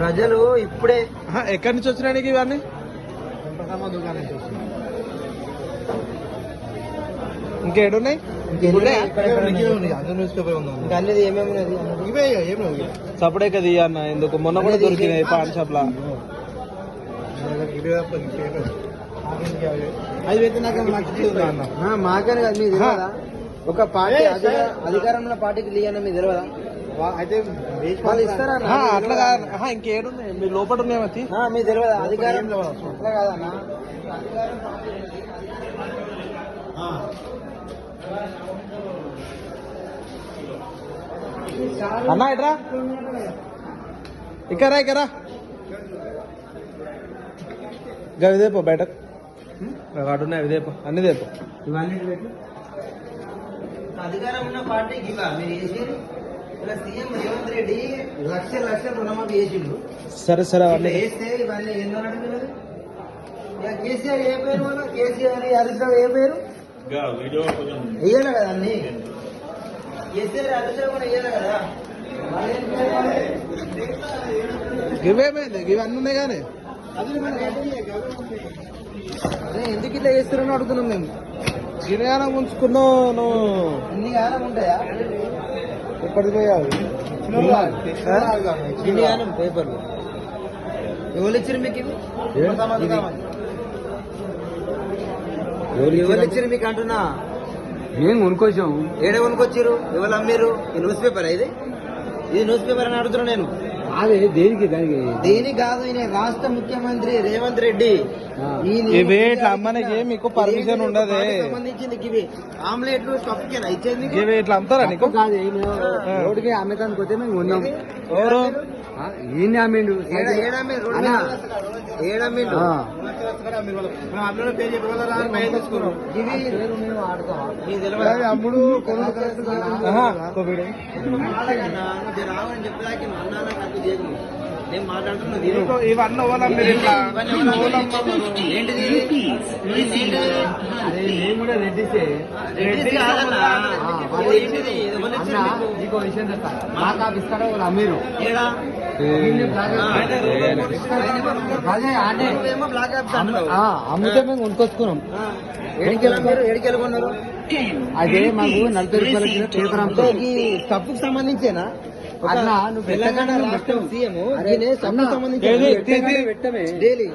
ప్రజలు ఇప్పుడే ఎక్కడి నుంచి వచ్చినాయి ఇవన్నీ? ఇంకేడున్నాయి ఉన్నాయా? ఇంకా అన్నది ఏమేమి ఉన్నది సపడే కదా అన్న ఎందుకు? మొన్న కూడా దొరికినాయి పాన్ షాప్ లా. మాకని కాదు మీకు తెలియదా? ఒక పార్టీ అధికార- అధికారంలో పార్టీకి లీయన్న మీకు తెలియదా? అయితే వాళ్ళు ఇస్తారా అట్లా కాదు. మీ లోపల ఉన్నాయి మతి ఆ, మీకు తెలియదా? అధికారం అట్లా కాదన్నా. అన్నా ఇట్రా ఇక్కరా ఇక్కరా ఇంకా విదేపో బయటకు అడున్నాయి విదేపో అన్ని దేపో ఇవన్నీ అధికారం ఉన్న పార్టీకి ఇవ్వ మీరు ఇలా సీఎం రేవంత్ రెడ్డి లక్ష రుణమాఫీ చేసిండు. సరే సరే ఇట్లా అవన్నీ వేస్తే ఇవన్నీ కేసీఆర్ ఏ పేరు వాళ్ళ కేసీఆర్ హరీష్ రావు ఏ పేరు? వెయ్యాలి కదా అన్ని. కేసీఆర్ హరీష్ రావు కూడా వెయ్యాలి కదా. ఇవన్నీ ఉన్నాయి కానీ. అదే ఎందుకు ఇట్లా చేస్తారని అడుగుతున్నాం మేము. గిరియానం ఉంచుకున్నావు నువ్వు. ఇన్ని ఉంటాయా? పోయావు ఇన్ని కాలం పేపర్లు. ఎవరు ఇచ్చారు మీకు? ఎవరు ఇచ్చారు? మీకు అంటున్నా? మేము కొనుక్కొచ్చాము ఏడ కొనుకొచ్చారు ఎవరు అమ్మారు ఈ న్యూస్ పేపర్ ఇది? ఇది న్యూస్ పేపర్ అని అడుగుతున్నా నేను. అదే దేనికి దానికి? దేని కాదు ఈయన రాష్ట్ర ముఖ్యమంత్రి రేవంత్ రెడ్డి. ఇవి ఇట్లా అమ్మనికి మీకు పర్మిషన్ ఉండదు. సంబంధించింది ఇవి ఆమ్లెట్లు స్టఫ్కేనా ఇచ్చేది నీకు? ఇవి ఇట్లా అమ్ముతారా నీకు? కాదు రోడ్డుకి అమ్మేదానికి పోతే మేము ఉన్నాం? ఎవరు? ఆ, ఈయన అమ్మిండు. ఏడ- ఏడమ్మిండు? ఏడమ్మిండు? ఆ. కోవిడ్. నాకు నేను మాట్లాడుతున్నా ఇవన్నీ మీరు ఇట్లా ఏంటిది కూడా రెడ్డిసే అన్న నీకు? విషయం చెప్తా మాకు ఆ వాళ్ళు ఏడా? అమ్మితే మేము కొన్నారు? అదే మాకు నలభై రూపాయల ఈ స్టఫ్కు సంబంధించేనా అన్నా, నువ్వు పెట్టవు. సీఎం సంబంధించి డైలీ